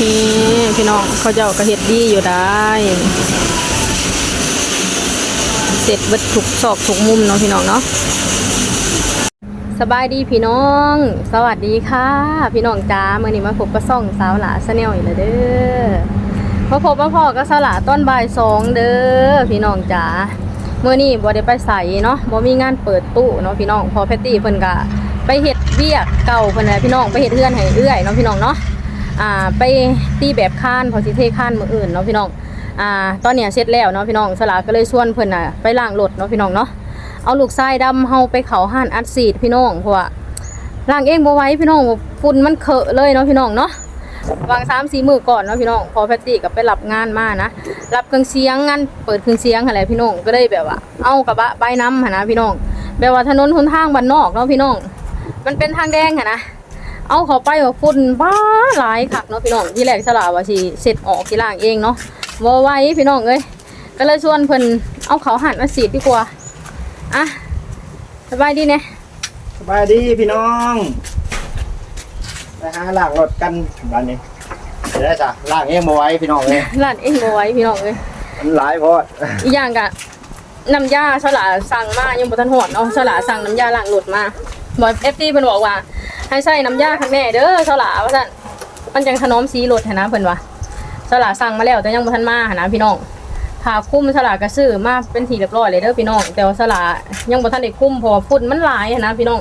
นี่พี่น้องเขาเจ้าก็เฮ็ดดีอยู่ได้ เสร็จเบิดทุกซอกทุกมุมเนาะพี่น้องเนาะสบายดีพี่น้อง สวัสดีค่ะ พี่น้องจ้าเมื่อนี้มาพบกับซ่องสาวหลาสแนลอีกแล้วเด้อพอพบมาพอกับสาวหลาต้นบ่ายสองเด้อพี่น้องจ้าเมื่อนี้บ่ได้ไปใส่เนาะบ่มีงานเปิดตู้เนาะพี่น้องพอแพตตี้เพิ่นก็ไปเฮ็ดเวียเก่าเพิ่นแหละพี่น้องไปเฮ็ดเฮือนให้เอื้อยเนาะพี่น้องเนาะ อ่าไปตีแบบค้านพอสิเทค้านมืออื่นเนาะพี่น้องอ่าตอนเนี้ยเสร็จแล้วเนาะพี่น้องสลาก็เลยชวนเพิ่อนน่ะไปล้างรถเนาะพี่น้องเนาะเอาลูกทรายดำเฮาไปเขาห้านอัดซีดพี่น้องเพราะว่าล้างเองบ่ไว้พี่น้องฝุ่นมันเคอะเลยเนาะพี่น้องเนาะวาง3 4มื้อก่อนเนาะพี่น้องพอแพตตี้ก็ไปรับงานมานะรับเครื่องเสียงงานเปิดเครื่องเสียงอะไรพี่น้องก็เลยแบบว่า เอากระบะไปน้ำหนะพี่น้องแบบว่าถนนหนทางบ้านนอกเนาะพี่น้อง มันเป็นทางแดงหนะ เอาเขาไปว่าฝุ่นบ้าหลายคักเนาะพี่น้องที่แรกสลาว่าสิเสร็จออกที่ล่างเองเนาะบ่ไหวพี่น้องเอ้ยก็เลยชวนเพิ่นเอาเขาหั่นมาสีดดีกว่าอะสบายดีเนี่ยสบายดีพี่น้องไปหาล่างรถกันบ้านนี้เดี๋ยวได้จ้ะล่างเองมาไว้พี่น้องเลยร้านเองบ่ไหวพี่น้องเอ้ยมันหลายโพอดอีกอย่างกะน้ำยาสลาสั่งมายังบ่ทันหอดเนาะสลาสั่งน้ำยาล้างรถมาบ่เอฟซีเพิ่นบอกว่า ให้ใส่น้ำยาข้างแน่เด้อสลาว่าซั่นมันจังถนอมสีรถหันนะเพิ่นว่าสลาสั่งมาแล้วแต่ยังบ่ทันมาหันนะพี่น้องถ้าคุ้มสลากระซื้อมาเป็นทีเรียบร้อยเลยเด้อพี่น้อง แต่ว่าสลายังบ่ทันได้คุ้มเพราะฝุ่นมันหลายนะพี่น้อง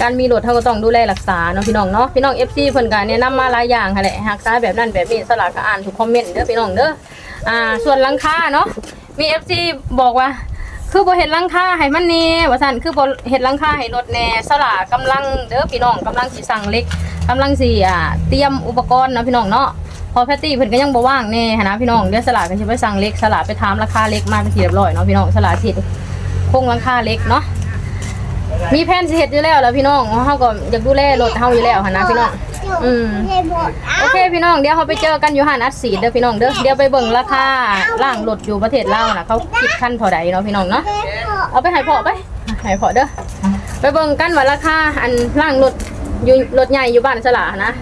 การมีรถเฮาก็ต้องดูแลรักษาเนาะพี่น้องเนาะพี่น้อง FC เพิ่นก็แนะนำมาหลายอย่างหั่นแหละรักษายแบบนั้นแบบนี้สลาก็อ่านทุกคอมเมนต์เด้อพี่น้องเด้ออ่า ส่วนลังคาเนาะมี FC บอกว่า คือบ่เห็นลังค่าให้มันแน่ว่าซั่นคือบ่เห็นลังค่าให้รถแน่สลากำลังเด้อพี่น้องกำลังสิสั่งเหล็กกำลังสิอ่าเตรียมอุปกรณ์นะพี่น้องเนาะพอแพตตี้เพิ่นก็ยังบ่ว่างแน่หันะพี่น้องเดี๋ยวสลาก็สิไปสั่งเหล็กสลาไปถามราคาเหล็กมาเป็นที่เรียบร้อยเนาะพี่น้องสลาสิคงลังค่าเหล็กเนาะมีแผนสิเฮ็ดอยู่แล้วแล้วพี่น้องเฮาก็อยากดูแลรถเฮาอยู่แล้วหันนะพี่น้อง อืม โอเคพี่น้องเดี๋ยวเขาไปเจอกันอยู่ห้านอัดสีดเด้อพี่น้องเด้อเดี๋ยวไปเบิ่งราคาล่างรถอยู่ประเทศลาวน่ะเขาคิดขั้นเท่าใดเนาะพี่น้องเนาะเอาไปให้พ่อไปให้พ่อเด้อไปเบิ่งกันว่าราคาอันล่างรถอยู่รถใหญ่อยู่บ้านสลานะ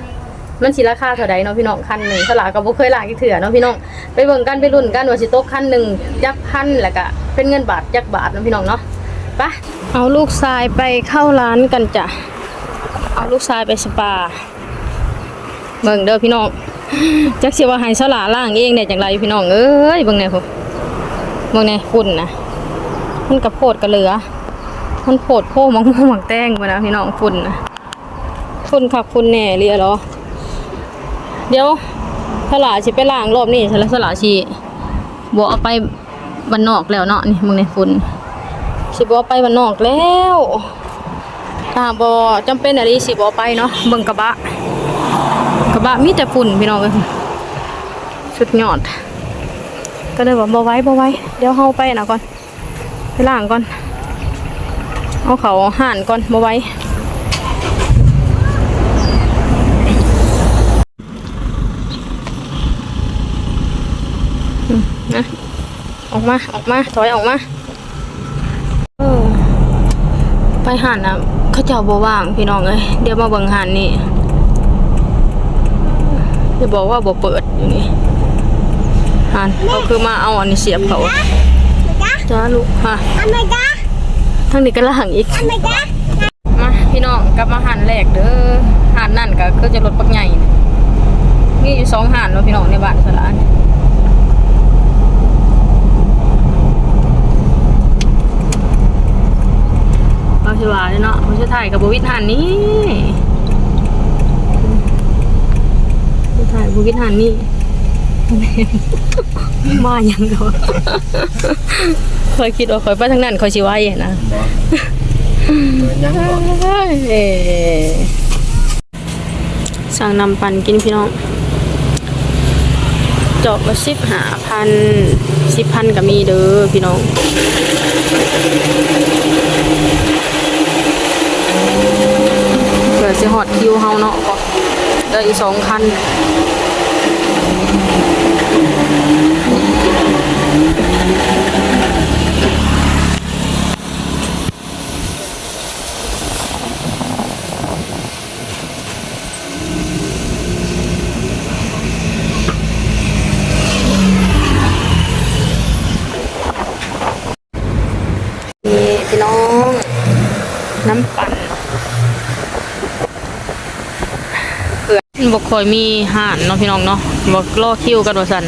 มันสิราคาเท่าใดเนาะพี่น้องคันหนึ่งสลาก็บ่เคยล่างอีกเถื่อเนาะพี่น้องไปเบิ่งกันไปรุ่นกันว่าสิตกคันหนึ่งจักพันแล้วก็เป็นเงินบาทจักบาทเนาะพี่น้องเนาะไปเอาลูกชายไปเข้าร้านกันจ้ะเอาลูกชายไปสปา เบิ่งเด้อพี่น้องจักสิว่าให้สลาล่างเองได้จังไรพี่น้องเอ้ยเบิ่งแหน่พุ่นเบิ่งแหน่ฝุ่นนะมันกระโพดกระเหลือ มันโพดโพหมังม่วงมังแตงมานะพี่น้องฝุ่นนะฝุ่นคักฝุ่นแน่เรียหรอ เดี๋ยวสลาสิไปล้างรอบนี้สลาสลาสิบ่เอาไปบ้านนอกแล้วเนาะนี่มึงในฝุ่นสิบอไปบ้านนอกแล้วถ้าบ่จำเป็นอะไรสิบอไปเนาะเบิ่งกระบะ ระบะมีแต่ฝุ่นพี่น้องเอ้ยสุดยอด ก็เลยบอกบ่ไว้บ่ไว้ เดี๋ยวเฮาไปนะก่อน ไปล้างก่อน เอาเขาห่านก่อนบ่ไว้นะออกมา ออกมา ถอยออกมาไปห่านนะเขาเจ้าบ่ว่างพี่น้องเอ้ยเดี๋ยวมาเบิ่งห่านนี่ จะบอกว่าบ่เปิดอยู่นี่ฮันเขาคือมาเอาอันนี้เสียบเขาจ้าลูกฮะทางนี้ก็ล่างอีกมาพี่น้องกลับมาหันแรกเด้อหันนั่นก็คือจะรถปักใหญ่นี่มีอยู่สองหันเนาะพี่น้องในบ้านสลานเราชิว่าเลยเนาะเราจะถ่ายกับบวิทหันนี้ ผู้ชายผู้คิดหันนี่มาอย่างเดียวคอยคิดว่าคอยไปทางนั้นคอยชิว้อะนะสั่งนำปันกินพี่น้องจอกละสิบหาพันสิบพันก็มีเด้อพี่น้องเผื่อสิฮอดคิวเฮาเนาะก็เด้ออีกสองคัน Thank you. บอกคอยมีห่านเนาะพี่น้องเนาะบอกรอคิวกันว่าสัน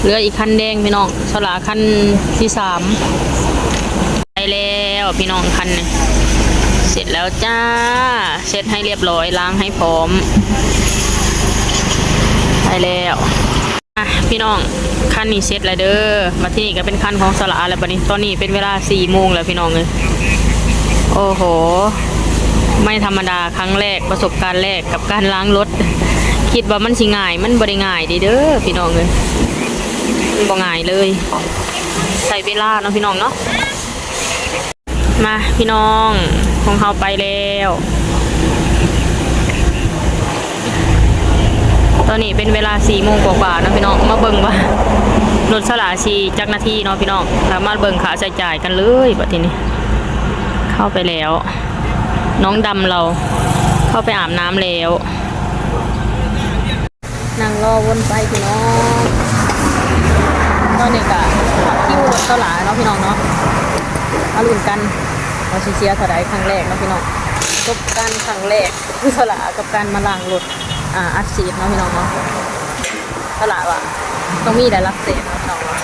เหลืออีกคันแดงพี่น้องสลาคันที่สามไปแล้วพี่น้องคันนี้เสร็จแล้วจ้าเสร็จให้เรียบร้อยล้างให้พร้อมไปแล้วอะพี่น้องคันนี้เสร็จแล้วเด้อมาที่นี่ก็เป็นคันของสลาแล้วบัดนี้ตอนนี้เป็นเวลาสี่โมงแล้วพี่น้องเลยโอ้โห ไม่ธรรมดาครั้งแรกประสบการณ์แรกกับการล้างรถ คิดว่ามันสิง่าย มันบ่ได้ง่ายด้เด้อพี่น้องเลยบ่ง่ายเลย ใส่เวลาเนาะพี่น้องเนาะมาพี่น้องของเฮาไปแล้ว ตอนนี้เป็นเวลา4โมงกว่าๆเนาะพี่น้องมาเบิ่งว่ารถสลาชีจักนาทีเนาะพี่น้องแล้วมาเบิ่งค่าใช้จ่ายกันเลยบัดทีนี้ เข้าไปแล้ว น้องดำเรา เข้าไปอาบน้ำแล้วนั่งรอวนไปพี่น้องตอนนี้ก็คิวรถเท่าหลายเนาะพี่น้องเนาะมาลุ้นกันว่าเสียเท่าใดครั้งแรกเนาะพี่น้องประสบการครั้งแรกคือเท่าหลากับการมาล้างรถอ่าอัดฉีดเนาะพี่น้องเนาะเท่าหลาว่ะต้องมีได้รับเศษเนาะพี่น้องเนาะ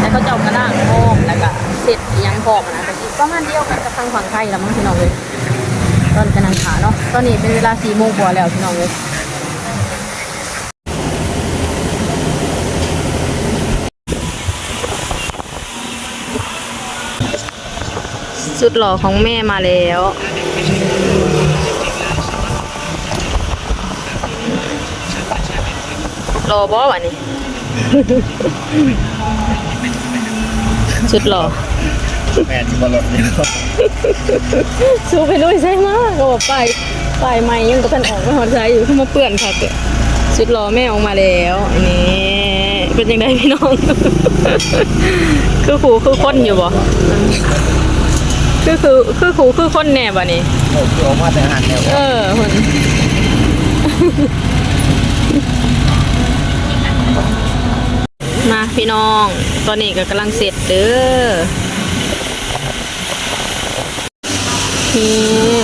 แล้วเขาเจ้ากระด้างพร้อมแล้วก็เสร็จยังพร้อมนะแต่ที่ประมาณเดียวกันกับทางฝั่งไทยแล้วมั้งพี่น้องเลย ตอนกำลังขาเนาะ ตอนนี้เป็นเวลาสี่โมงกว่าแล้วพี่น้องเลยสุดหล่อของแม่มาแล้วรอบ่วะนี่ สุดหล่อ แม่ที่บอลรถนี่สู้ไปด้วยใช่ไหมก็บอกไปไปใหม่ยังกับท่านออกไม่หอดใจอยู่ขึ้นมาเปื่อนค่ะเกิดชุดรอแม่ออกมาแล้วอันนี้เป็นยังไงพี่น้อง คือครูคือคนอยู่บ่คือคือคือครูคือคนแน่บ่นี่โอ้โหมาแต่หันแล้วเออคนมาพี่น้อง ตอนนี้ก็กำลังเสร็จเด้อ นี่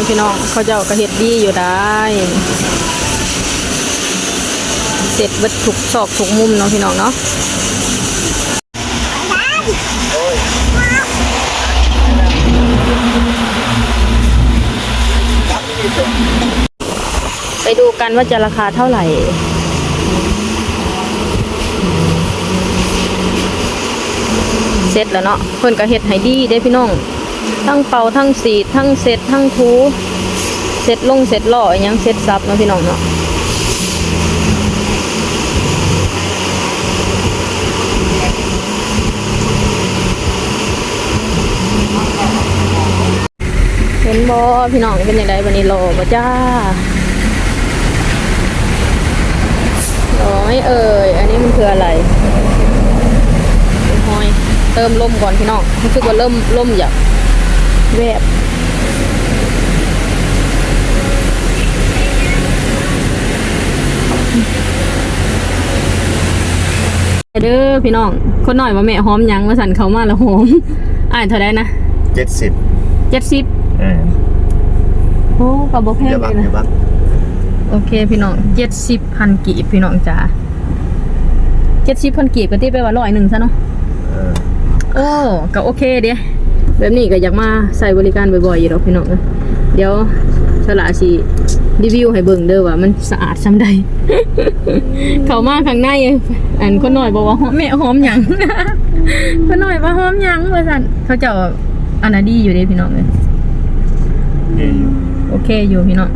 พี่น้องเขาเจ้าก็เฮ็ดดีอยู่ได้ เสร็จเบิดถูกซอกถูกมุมเนาะพี่น้องเนาะไปดูกันว่าจะราคาเท่าไหร่เสร็จแล้วเนาะเพิ่นก็เฮ็ดให้ดีเด้พี่น้อง ทั้งเป่าทั้งสีดทั้งเสร็จทั้งทูเสร็จลงเสร็จหล่ออิหยังเสร็จซับเนาะพี่น้องเนาะเห็นบ่พี่น้องเป็นยังไงวันนี้หล่อบ่จ้าหล่อไม่เอ่ยอันนี้มันคืออะไรหอยเติมลมก่อนพี่น้องรู้สึกว่าเริ่มลมอยาก แวบเด้อพี่น้อง คนหน่อยว่าแม่หอมหยังมาสั่นเขามาแล้วหอม อ่านเท่าไดนะเจ็ดสิบเจ็ดสิบเออโอ้กับโบแพงเดี๋ยวเลบักยเดี๋ยวนะบักโอเคพี่น้องเจ็ดสิบพันกีบพี่น้องจ้าเจ็ดสิบพันกีบก็ตีไปว่าร้อยหนึ่งซะเนาะเออโอ้ก็โอเคเด้ แบบนี้ก็อยากมาใส่บริการบ่อยๆอยู่ดอกพี่น้องเอ้ยเดี๋ยวฉลาสิรีวิวให้เบิ่งเด้อว่ามันสะอาดซำใด เข้ามาข้างในอันคนน้อยบอกว่าหอมแม่หอมหยังคนน้อยว่าหอมหยังว่าซั่นเขาเจ้าอันน่ะดีอยู่เด้พี่น้องเอ้ยนี่อยู่โอเคอยู่พี่น้อง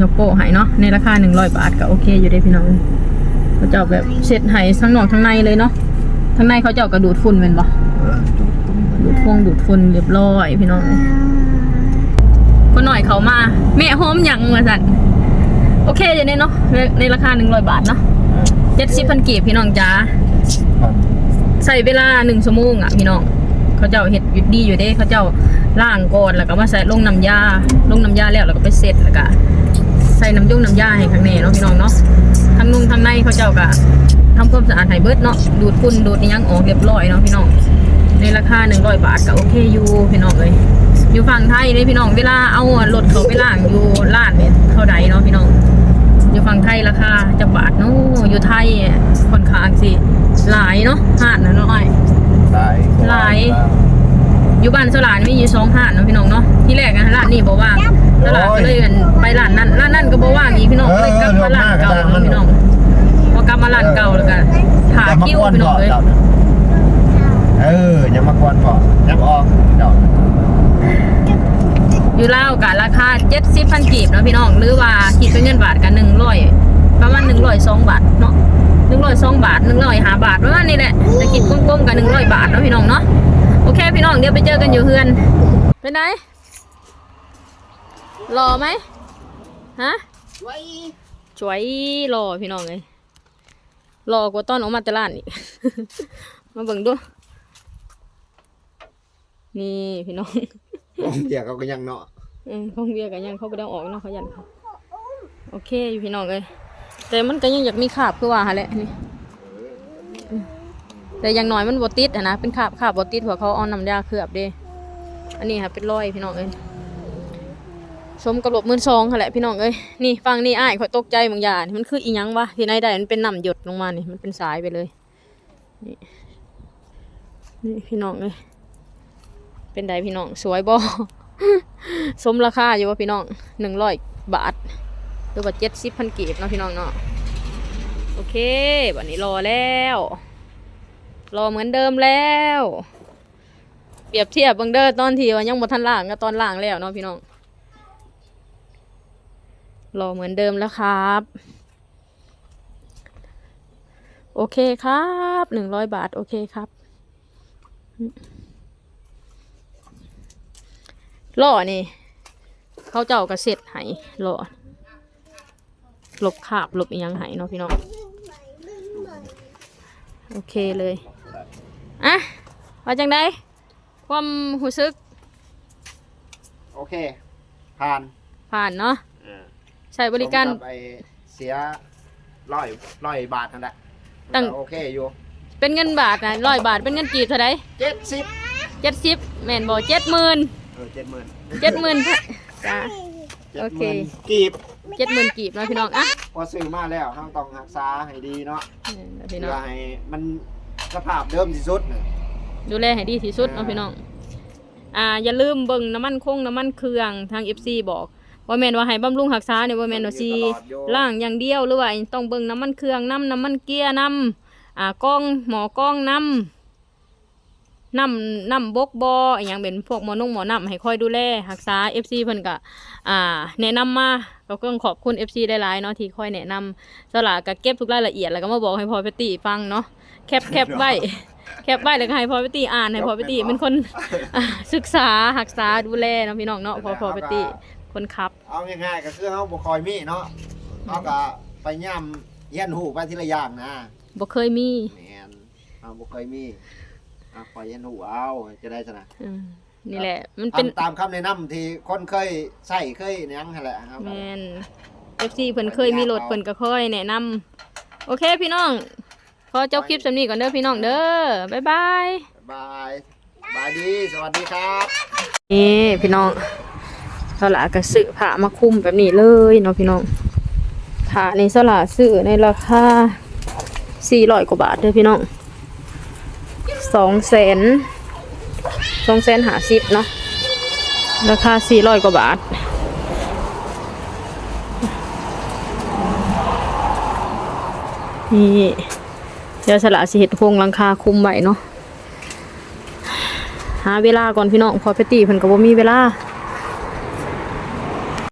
ยกโป้ให้เนาะในราคา100บาทก็โอเคอยู่เด้พี่น้องเอ้ยเขาเจ้าแบบเสร็จให้ทั้งนอกทั้งในเลยเนาะทั้งในเขาเจ้ากระดูดฝุ่นแม่นบ่เออจุ ดูดฟงดูดฝุ่นเรียบร้อยพี่น้องคนหน่อยเขามา แม่หอมยังมาสั่นโอเคอยู่ในเนาะในราคาหนึ่งร้อยบาทเนาะเจ็ดสิบพันกีบพี่น้องจ้าใส่เวลาหนึ่งชั่วโมงอะพี่น้องเขาเจ้าเห็ดยู่ดีอยู่เด้เขาเจ้าล่างก่อนแล้วก็มาใส่ลงน้ำยาลงน้ำยาแล้วแล้วก็ไปเสร็จแล้วก็ใส่น้ำยุ่งน้ำยาให้ข้างในเนาะพี่น้องเนาะทั้งนุ่งทั้งในเขาเจ้าก็ทำความสะอาดให้เบิดเนาะดูดฝุ่นดูดยังออกเรียบร้อยเนาะพี่น้อง ในราคา100บาทก็โอเคอยู่พี่น้องเลยอยู่ฝั่งไทยเลยพี่น้องเวลาเอารถเขาไปล่างอยู่ล้านเนี่ยเท่าใดเนาะพี่น้อง อยู่ฝั่งไทยราคาจะบาทเนาะอยู่ไทยค่อนข้างสิหลายเนาะห้านนะน้อยหลายหลายอยู่บ้านสลานมีอยู่สองห้านเนาะพี่น้องเนาะที่แรกนะร้านนี้บอกว่างสลานก็เลยกันไปร้านนั้นร้านนั้นก็บอกว่างอีกพี่น้องก็เลยกลับมาร้านเก่าเนาะพี่น้องพอกลับมาร้านเก่าแล้วก็หาอย่ามาคิวกวนพี่น้ก่อองนเลย เอออย่ามากวนก่อนยับออกเจ้าอยู่ลาวกับราคาเจ็ดสิบพันกีบเนาะพี่น้องหรือว่าคิดเป็นเงินบาทกันหนึ่งร้อยประมาณหนึ่งร้อยสองบาทเนาะหนึ่งร้อยสองบาทหนึ่งร้อยห้าบาทประมาณนี้แหละจะคิดกลมๆกันหนึ่งร้อยบาทเนาะพี่น้องเนาะโอเคพี่น้องเดี๋ยวไปเจอกันอยู่เฮือนเป็นไงรอไหมฮะไว้สวยรอพี่น้องเลยรอกว่าตอนออกมาแตลาดอีกมาเบิ่งดู นี่พี่น้องเบียร์เขาก็ยังเนาะอืมของเบียร์กันยังเขาไปได้ออกเนาะเขายันเขาโอเคอยู่พี่น้องเลยแต่มันก็ยังอยากมีขาบคือว่าหาแหละนี่อืมแต่อย่างน้อยมันบติดอะนะเป็นขาบขาบบติดเพราะเขาเอาน้ำยาเคลือบเด้อันนี้ค่ะเป็นรอยพี่น้องเอ้ยสมกับหลบมือซองค่ะแหละพี่น้องเอ้ยนี่ฟังนี่อ้ายข่อยตกใจบางอย่างมันคืออีหยังวะที่ไหนได้มันเป็นน้ำหยดลงมานี่มันเป็นสายไปเลยนี่นี่พี่น้องเอ้ย เป็นไดพี่น้อง สวยบ่สมราคาอยู่ว่าพี่น้องหนึ่งร้อยบาทหรือว่าเจ็ดสิบพันกีบเนาะพี่น้องเนาะโอเควันนี้รอแล้ว รอเหมือนเดิมแล้ว เปรียบเทียบบังเดอร์ตอนที่ว่ายังบ่ทันล่างกับตอนล่างแล้วเนาะพี่น้องรอเหมือนเดิมแล้วครับ โอเคครับหนึ่งร้อยบาท โอเคครับ ล่อนี่เขาเจ้ากระเสร็จให้รอหลบขาบหลบอีหยังให้เนาะพี่น้องโอเคเลยอะว่าจังไดความรู้สึกโอเค ผ่านผ่านเนาะใช้บริการสมบไอเสียร้อยร้อยบาทนั่นแหละตั้ง โอเคอยู่เป็นเงินบาทนะร้อยบาทเป็นเงินกีบเท่าไดเจ็ดสิบเจ็ดสิบแม่นบอกเจ็ดหมื่นเออเจ็ดหมื่นเจ็ดหมื่นจ้าโอเค กีบเจ็ดหมื่นกีบเนาะพี่น้องอะพอซื้อมาแล้วเราต้องรักษาให้ดีเนาะนี่พี่เพื่น้อองให้มันสภาพเดิมที่สุดน่ะดูแลให้ดีที่สุดเนาะพี่น้องอ่าอย่าลืมเบิ่งน้ำมันคงน้ำมันเครื่องทาง FC บอกว่าแม่นว่าให้บำรุงรักษาเนี่ยว่าแม่นว่าสิล่างอย่างเดียวหรือว่าต้องเบิ่งน้ำมันเครื่องน้ำน้ำมันเกียร์น้ำอ่ากล้องหมอกล้องน้ำ น้ำน้ำบกบออหย่างเป็นพวกหมอนุ่งหมอน้ำให้คอยดูแลรักษา FC เพิ่นก็อ่า แนะนำมาก็ต้องขอบคุณ FC ได้หลายๆเนาะที่คอยแนะนำสละก็เก็บทุกรายละเอียดแล้วก็มาบอกให้พอไปตีฟังเนาะแคปแคปไว้ แคปไว้แล้วก็ให้พอไปตีอ่านให้พอไปตีเป็นคนอ่าศึกษาหักษาดูแลเนาะพี่น้องเนาะพอพอไปตีคนขับ เอาง่ายๆก็คือเฮาบ่คอยมีเนาะเฮาก็ไปย่ำเฮียนหูไปทีละอย่างนะบ่เคยมี แม่นเฮาบ่เคยมี อะคอยเฮียนหูเอาจะได้ซะนะอืมนี่แหละ มันเป็น ทำตามคำแนะนำที่คนเคยใช้เคยหยังนั่นแหละครับ แมน FC เพิ่นเคยมีรถเพิ่นก็ค่อยแนะนำโอเคพี่น้อง ขอจบคลิปสำนี้ก่อนเด้อพี่น้องเด้อ บ๊ายบาย บายบายดี สวัสดีครับ นี่พี่น้องสละก็ซื้อผ้ามาคลุมแบบนี้เลยเนาะพี่น้องผ้าในสละซื้อในราคา400กว่าบาทเด้อพี่น้อง สองแสน2แสนหาสิบเนาะราคาสี่ร้อยกว่าบาทนี่เดี๋ยวสละสิเห็ดโครงลังคาคุมไว้เนาะหาเวลาก่อนพี่น้องพอไปตีเพิ่นก็บ่มีเวลา